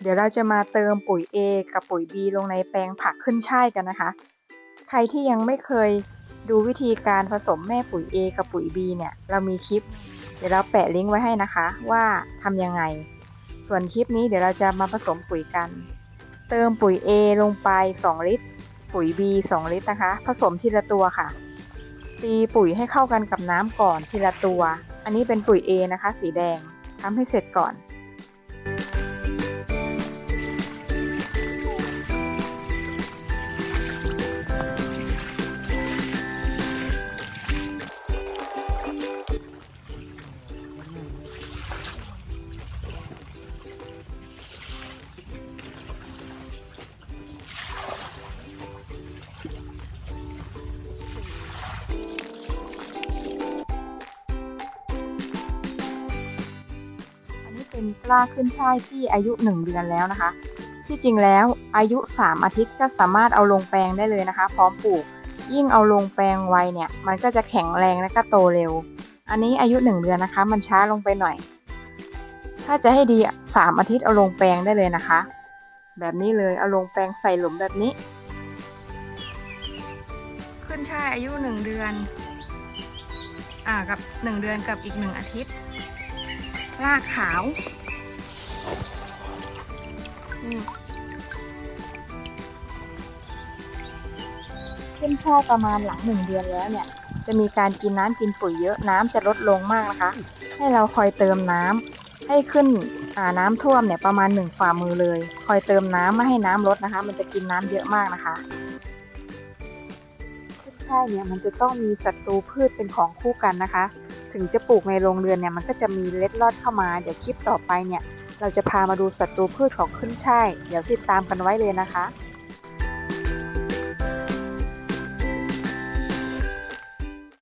เดี๋ยวเราจะมาเติมปุ๋ย A กับปุ๋ย B ลงในแปลงผักขึ้นช่ายกันนะคะ ใครที่ยังไม่เคยดูวิธีการผสมแม่ปุ๋ย A กับปุ๋ย B เนี่ยเรามีคลิป เดี๋ยวเราแปะลิงก์ไว้ให้นะคะ ว่าทำยังไง ส่วนคลิปนี้เดี๋ยวเราจะมาผสมปุ๋ยกัน เติมปุ๋ย A ลงไป 2 ลิตร ปุ๋ย B 2 ลิตรนะคะ ผสมทีละตัวค่ะ ตีปุ๋ยให้เข้ากันกับน้ำก่อนทีละตัว อันนี้เป็นปุ๋ย A นะคะ สีแดงทำให้เสร็จก่อน เป็นกล้าขึ้นช่ายที่อายุ 1 เดือนแล้วนะคะ ที่จริงแล้วอายุ 3 อาทิตย์ก็สามารถเอาลงแปลงได้เลยนะคะ พร้อมปลูก ยิ่งเอาลงแปลงไวเนี่ย มันก็จะแข็งแรงและก็โตเร็ว อันนี้อายุ 1 เดือนนะคะ มันช้าลงไปหน่อย ถ้าจะให้ดี 3 อาทิตย์เอาลงแปลงได้เลยนะคะ แบบนี้เลยเอาลงแปลงใส่หลุมแบบนี้ ขึ้นช่ายอายุ 1 เดือน อ่ากับ 1 เดือนกับอีก 1 อาทิตย์ รากขาวขึ้นช่ายประมาณหลังหนึ่งเดือนแล้วเนี่ย จะมีการกินน้ำกินปุ๋ยเยอะน้ำจะลดลงมากนะคะ ให้เราคอยเติมน้ำให้ขึ้นอ่าน้ำท่วมเนี่ยประมาณหนึ่งฝ่ามือเลย คอยเติมน้ำไม่ให้น้ำลดนะคะ มันจะกินน้ำเยอะมากนะคะขึ้นช่เนี่ยมันจะต้องมีศัตรูพืชเป็นของคู่กันนะคะ ถึงจะปลูกในโรงเรือนเนี่ยมันก็จะมีเล็ดลอดเข้ามา เดี๋ยวคลิปต่อไปเนี่ย เราจะพามาดูศัตรูพืชของขึ้นช่าย เดี๋ยวติดตามกันไว้เลยนะคะ